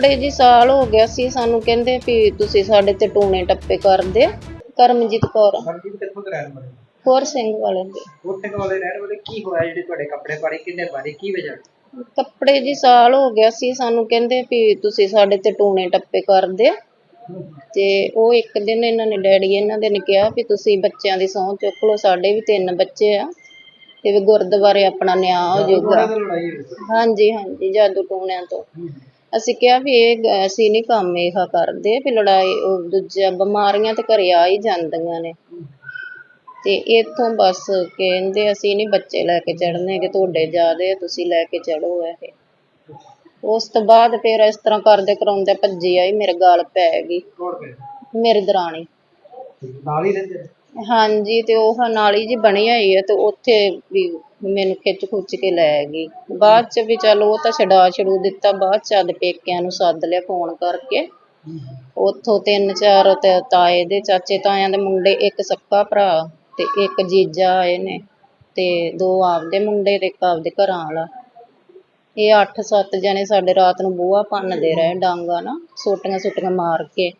ਕੱਪੜੇ ਜੀ ਸਾਲ ਹੋ ਗਿਆ ਸੀ ਸਾਨੂੰ ਕਹਿੰਦੇ ਵੀ ਤੁਸੀਂ ਸਾਡੇ ਤੇ ਟੂਣੇ ਟੱਪੇ ਕਰਦੇ ਕਰਮਜੀਤ ਕੌਰ। ਮਨਜੀਤ ਕਿੱਥੋਂ ਦੇ ਰਹਿਣ ਵਾਲੇ? ਹੋ? ਹੋਰ ਸਿੰਘ ਵਾਲੇ ਦੇ। ਉੱਥੇ ਵਾਲੇ ਰਹਿਣ ਵਾਲੇ ਕੀ ਹੋਇਆ ਜਿਹੜੇ ਤੁਹਾਡੇ ਕੱਪੜੇ ਪਾੜੇ ਕਿੰਨੇ ਪਾੜੇ ਕੀ ਵਜ੍ਹਾ? ਕੱਪੜੇ ਜੀ ਸਾਲ ਹੋ ਗਿਆ ਸੀ ਸਾਨੂੰ ਕਹਿੰਦੇ ਵੀ ਤੁਸੀਂ ਸਾਡੇ ਤੇ ਟੂਣੇ ਟੱਪੇ ਕਰਦੇ ਤੇ ਉਹ ਇੱਕ ਦਿਨ ਇਹਨਾਂ ਨੇ ਡੈਡੀ ਇਹਨਾਂ ਦੇ ਨੇ ਕਿਹਾ ਵੀ ਤੁਸੀਂ ਬੱਚਿਆਂ ਦੀ ਸਹੁੰ ਚੁੱਕ ਲਓ ਸਾਡੇ ਵੀ ਤਿੰਨ ਬੱਚੇ ਆ। ਤੇ ਵੀ ਗੁਰਦੁਆਰੇ ਆਪਣਾ ਨਿਆਂ ਹੋ ਜਾਊਗਾ। ਲੜਾਈ ਹੋਈ। ਹਾਂਜੀ ਹਾਂਜੀ ਜਾਦੂ ਟੂਣਿਆਂ ਤੋਂ। ਅਸੀਂ ਕਿਹਾ ਵੀ ਇਹ ਅਸੀਂ ਨਹੀਂ ਕੰਮ ਇਹੋ ਕਰਦੇ ਵੀ ਲੜਾਈ ਉਹ ਦੂਜਾ ਬਿਮਾਰੀਆਂ ਤੇ ਘਰੇ ਆ ਹੀ ਜਾਂਦੀਆਂ ਨੇ। ਤੇ ਇੱਥੋਂ ਬਸ ਕਹਿੰਦੇ ਅਸੀਂ ਨਹੀਂ ਬੱਚੇ ਲੈ ਕੇ ਚੜਨੇ ਕਿ ਤੁਹਾਡੇ ਜ਼ਿਆਦੇ ਤੁਸੀਂ ਲੈ ਕੇ ਚੜੋ ਇਹ। ਉਸ ਤੋਂ ਬਾਅਦ ਫਿਰ ਇਸ ਤਰ੍ਹਾਂ ਕਰਦੇ ਕਰਾਉਂਦੇ ਭੱਜੀ ਆਈ ਮੇਰੇ ਗਲ ਪੈ ਗਈ। ਮੇਰੀ ਦਰਾਣੀ। ਨਾਲ ਹੀ ਰਹਿੰਦੇ? ਨੇ? ਹਾਂਜੀ, ਤੇ ਉਹ ਨਾਲੀ ਜੀ ਬਣੀ ਹੋਈ ਹੈ ਤੇ ਉੱਥੇ ਵੀ ਮੈਨੂੰ ਖਿੱਚ ਖੁੱਚ ਕੇ ਲੈ ਗਈ। ਬਾਅਦ ਚ ਵੀ ਚੱਲ ਉਹ ਤਾਂ ਛਡਾ ਛਡੂ ਦਿੱਤਾ, ਬਾਅਦ ਚ ਆਦੇ ਪੇਕਿਆਂ ਨੂੰ ਸੱਦ ਲਿਆ ਫੋਨ ਕਰਕੇ। ਉੱਥੋਂ ਤਿੰਨ ਚਾਰ ਤੇ, ਤਾਏ ਦੇ ਚਾਚੇ ਤਾਇਆਂ ਦੇ ਮੁੰਡੇ, ਇੱਕ ਸੱਕਾ ਭਰਾ ਤੇ ਇੱਕ ਜੀਜਾ ਆਏ ਨੇ ਤੇ ਦੋ ਆਪਦੇ ਮੁੰਡੇ ਤੇ ਇੱਕ ਆਪਦੇ ਘਰਾਂ ਵਾਲਾ। ਇਹ 8-7 ਜਣੇ ਸਾਡੇ ਰਾਤ ਨੂੰ ਬੂਹਾ ਭੰਨਦੇ ਰਹੇ ਡਾਂਗਾ ਨਾ ਸੋਟੀਆਂ ਸੁੱਟੀਆਂ ਮਾਰ ਕੇ।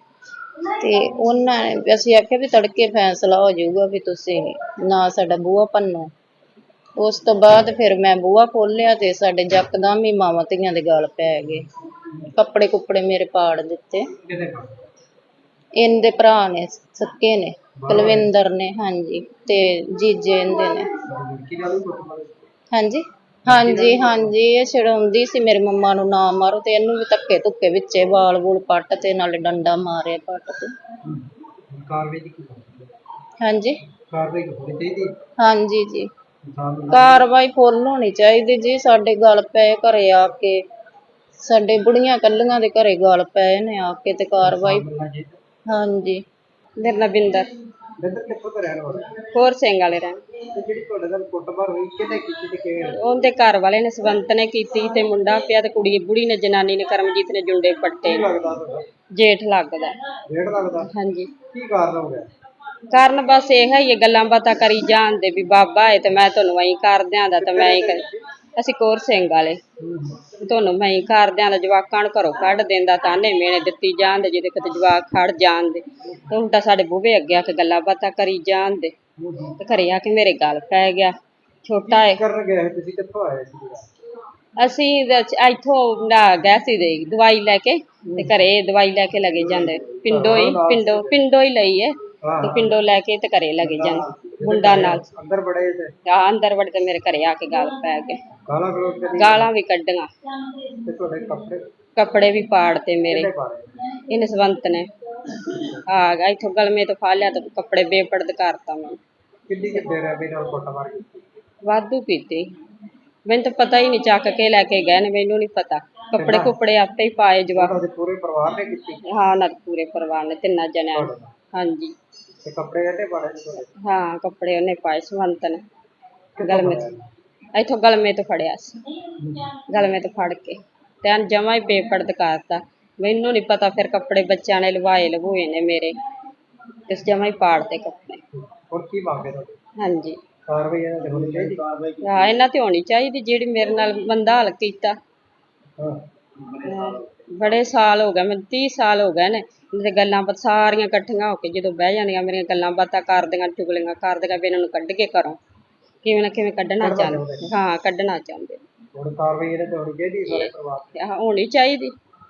ਤੇ ਉਹਨਾਂ ਨੇ ਅਸੀਂ ਆਖਿਆ ਵੀ ਤੜਕੇ ਫੈਸਲਾ ਹੋ ਜਾਊਗਾ ਵੀ ਤੁਸੀਂ ਨਾ ਸਾਡਾ ਬੂਹਾ ਭੰਨੋ। ਉਸ ਤੋਂ ਬਾਅਦ ਫਿਰ ਮੈਂ ਬੂਹਾ ਖੋਲ੍ਹਿਆ ਤੇ ਸਾਡੇ ਯਕਦਮ ਹੀ ਮਾਵਾਂ ਧੀਆਂ ਦੇ ਗਲ ਪੈ ਗਏ। ਕੱਪੜੇ ਕੁੱਪੜੇ ਮੇਰੇ ਪਾੜ ਦਿੱਤੇ। ਇਹਦੇ ਭਰਾ ਨੇ ਸੱਕੇ ਨੇ ਕੁਲਵਿੰਦਰ ਨੇ ਹਾਂਜੀ ਤੇ ਜੀਜੇ ਇਹਦੇ ਨੇ? ਹਾਂਜੀ? ਹਾਂਜੀ ਹਾਂਜੀ ਇਹ ਛਡਾਉਂਦੀ ਸੀ ਮੇਰੀ ਮੰਮਾ ਨੂੰ ਨਾ ਮਾਰੋ ਤੇ ਇਹਨੂੰ ਵੀ ਧੱਕੇ ਧੁੱਕੇ ਵਿੱਚੇ ਵਾਲ ਵੂਲ ਪੱਟ ਤੇ ਨਾਲੇ ਡੰਡਾ ਮਾਰਿਆ ਪੱਟ ਤੇ। ਕਾਰਵਾਈ ਦੀ ਕੀ ਕਰਨੀ? ਹਾਂਜੀ। ਕਾਰਵਾਈ ਹੋਣੀ ਚਾਹੀਦੀ ਹੈ। ਹਾਂਜੀ ਜੀ। ਇਨਸਾਨ ਨੂੰ ਕਾਰਵਾਈ ਫੁੱਲ ਹੋਣੀ ਚਾਹੀਦੀ ਜੀ ਸਾਡੇ ਗਲ ਪਏ ਘਰੇ ਆ ਕੇ ਸਾਡੇ ਬੁੜੀਆਂ ਕੱਲੀਆਂ ਦੇ ਘਰੇ ਗਲ ਪਏ ਨੇ ਆ ਕੇ ਤੇ ਕਾਰਵਾਈ ਮਿਲਣਾ ਚਾਹੀਦਾ। ਹਾਂਜੀ। ਮੇਰਾ ਨਾਂ ਬਿੰਦਰ। ਬਿੰਦਰ ਕਿੱਥੋਂ ਦੇ ਰਹਿਣ ਵਾਲੇ? ਹੋਰ ਸਿੰਘ ਵਾਲੇ ਰਹਿਣ। ਤੇ ਜਿਹੜੀ ਤੁਹਾਡੇ ਨਾਲ ਕੁੱਟਮਾਰ ਹੋਈ ਕਿਹਨੇ ਕੀਤੀ ਤੇ ਕਿਵੇਂ? ਹੋਈ? ਉਹਦੇ ਘਰ ਵਾਲੇ ਨੇ ਸਵੰਤ ਨੇ ਕੀਤੀ ਤੇ ਮੁੰਡਾ ਪਿਆ ਤੇ ਕੁੜੀ ਬੁੜੀ ਨੇ ਜਨਾਨੀ ਨੇ ਕਰਮਜੀਤ ਨੇ ਜੁੰਡੇ ਪੱਟੇ। ਕੀ ਲੱਗਦਾ ਤੁਹਾਡਾ? ਜੇਠ ਲੱਗਦਾ। ਹਾਂਜੀ। ਕੀ ਕਾਰਨ ਹੋ ਗਿਆ? ਕਾਰਨ ਬਸ ਇਹ ਹੀ ਹੈ ਗੱਲਾਂ ਬਾਤਾਂ ਕਰੀ ਜਾਂਦੇ ਵੀ ਬਾਬਾ ਹੈ ਤੇ ਮੈਂ ਤੁਹਾਨੂੰ ਐਂ ਕਰ ਦਿਆਂ ਦਾ ਤੇ ਮੈਂ ਹੀ ਕਰ ਅਸੀਂ ਕੋਰ ਸਿੰਘ ਵਾਲੇ। ਤੁਹਾਨੂੰ ਮੈਂ ਹੀ ਕਰ ਦਿਆਂ ਦਾ ਜਵਾਕਾਂ ਨੂੰ ਘਰੋਂ ਕੱਢ ਦਿੰਦਾ ਤਾਨੇ ਮੇਨੇ ਦਿੱਤੀ ਜਾਂਦੇ ਜਿਹਦੇ ਕਿਤੇ ਜਵਾਕ ਖੜ ਜਾਂਦੇ ਤੇ ਹੁਣ ਤਾਂ ਸਾਡੇ ਬੂਹੇ ਅੱਗੇ ਆ ਕੇ ਗੱਲਾਂ ਬਾਤਾਂ ਕਰੀ ਜਾਂਦੇ ਤੇ ਘਰੇ ਆ ਕੇ ਮੇਰੇ ਗਲ ਪੈ ਗਿਆ ਛੋਟਾ ਹੈ ਕਰਨ ਗਏ ਤੁਸੀਂ? ਕਿੱਥੋਂ ਆਏ ਸੀ? ਅਸੀਂ ਇੱਥੋਂ ਨਾ ਗਏ ਸੀ ਦੇ ਦਵਾਈ ਲੈ ਕੇ ਤੇ ਘਰੇ ਦਵਾਈ ਲੈ ਕੇ ਲਗੇ ਜਾਂਦੇ। ਪਿੰਡੋਂ ਹੀ ਪਿੰਡੋਂ ਪਿੰਡੋਂ ਹੀ ਲਈ ਹੈ ਤੇ ਪਿੰਡੋਂ ਲੈ ਕੇ ਤੇ ਘਰੇ ਲਗੇ ਜਾਂਦੇ। ਮੁੰਡਾ ਨਾਲ। ਅੰਦਰ ਬੜੇ ਤੇ। ਆ ਅੰਦਰ ਵੜ ਤੇ ਮੇਰੇ ਘਰੇ ਆ ਕੇ ਗਲ ਪੈ ਗਏ ਗਾਲਾਂ ਗਲੋਚ ਕਰੀ ਗਾਲਾਂ ਵੀ ਕੱਢੀਆਂ। ਤੇ ਤੁਹਾਡੇ ਕੱਪੜੇ? ਕੱਪੜੇ ਵੀ ਪਾੜਤੇ ਮੇਰੇ। ਕਿਹਨੇ ਪਾੜੇ ਇਹਨੇ ਸਵੰਤ ਨੇ। ਆ ਗਿਆ ਇੱਥੋਂ ਗਲਮੇ ਤੋਂ ਫਾ ਲਿਆ ਤੇ ਕੱਪੜੇ ਬੇਪੜਦ ਕਰਤਾ ਮੈਂ। ਕਿੰਨੀ ਕਿੱਦੇ ਰਹਿ ਨਾਲ ਕੁੱਟਮਾਰ ਕੀਤੀ ਵਾਧੂ ਪੀਤੀ। ਮੈਨੂੰ ਤਾਂ ਪਤਾ ਹੀ ਨਹੀਂ ਚੱਕ ਕੇ ਲੈ ਕੇ ਗਏ ਨੇ ਮੈਨੂੰ ਨਹੀਂ ਪਤਾ। ਕੱਪੜੇ ਕੁੱਪੜੇ ਆਪੇ ਹੀ ਪਾਏ ਉਹਨਾਂ ਦੇ ਪੂਰੇ ਪਰਿਵਾਰ ਨੇ ਕੀਤੀ? ਹਾਂ ਦੇ ਪੂਰੇ ਪਰਿਵਾਰ ਨੇ ਤਿੰਨਾਂ ਜਣਿਆਂ ਨੇ। ਤੁਹਾਡੇ ਨਾਲ। ਹਾਂਜੀ। ਤੇ ਕੱਪੜੇ ਹਾਂ ਕੱਪੜੇ ਉਹਨੇ ਪਾਏ ਸਵੰਤ ਨੇ ਗਲਮੇ ਤੋਂ। ਇੱਥੋਂ ਗਲਮੇ ਤੋਂ ਫੜਿਆ ਸੀ। ਗਲਮੇ ਤੋਂ ਫੜ ਕੇ। ਤੇ ਅਨ ਜਮਾ ਹੀ ਬੇਪਰਦ ਕਰਤਾ ਮੈਨੂੰ ਨਹੀਂ ਪਤਾ ਫਿਰ ਕੱਪੜੇ ਬੱਚਿਆਂ ਨੇ ਲਵਾਏ ਲਵੋਏ ਨੇ ਮੇਰੇ। ਤੇ ਜਮਾ ਹੀ ਪਾੜਤੇ ਕੱਪੜੇ। ਹੋਰ ਕੀ ਮੰਗਦੇ ਤੁਹਾਡੇ? ਹਾਂਜੀ। ਕਾਰਵਾਈ ਇਹਨਾਂ ਤੇ ਹੋਣੀ ਚਾਹੀਦੀ? ਹਾਂ ਇਹਨਾਂ ਤੇ ਹੋਣੀ ਚਾਹੀਦੀ ਜਿਹੜੀ ਮੇਰੇ ਨਾਲ ਬੰਦਾ ਹਾਲ ਕੀਤਾ। ਹਾਂ, ਬੜੇ ਸਾਲ ਹੋ ਗਏ ਮੈਨੂੰ 30 ਸਾਲ ਹੋ ਗਏ ਨੇ। ਦੇ ਗੱਲਾਂ ਬਾਤਾਂ ਸਾਰੀਆਂ ਇਕੱਠੀਆਂ ਹੋ ਕੇ ਜਦੋਂ ਬਹਿ ਜਾਂਦੀਆਂ ਮੇਰੀਆਂ ਗੱਲਾਂ ਬਾਤਾਂ ਕਰਦੀਆਂ ਚੁਗਲੀਆਂ ਕਰਦੀਆਂ ਵੀ ਇਹਨਾਂ ਨੂੰ ਕੱਢ ਕੇ ਘਰੋਂ। ਕਿਵੇਂ ਨਾ ਕਿਵੇਂ ਕੱਢਣਾ ਚਾਹੁੰਦੇ। ਹਾਂ ਕੱਢਣਾ ਚਾਹੁੰਦੇ ਹੁਣ ਕਾਰਵਾਈ ਇਹਨਾਂ ਤੇ ਹੋਣੀ ਚਾਹੀਦੀ ਸਾਰੇ ਪਰਿਵਾਰ ਤੇ ਆਹ ਹੋਣੀ ਚਾਹੀਦੀ।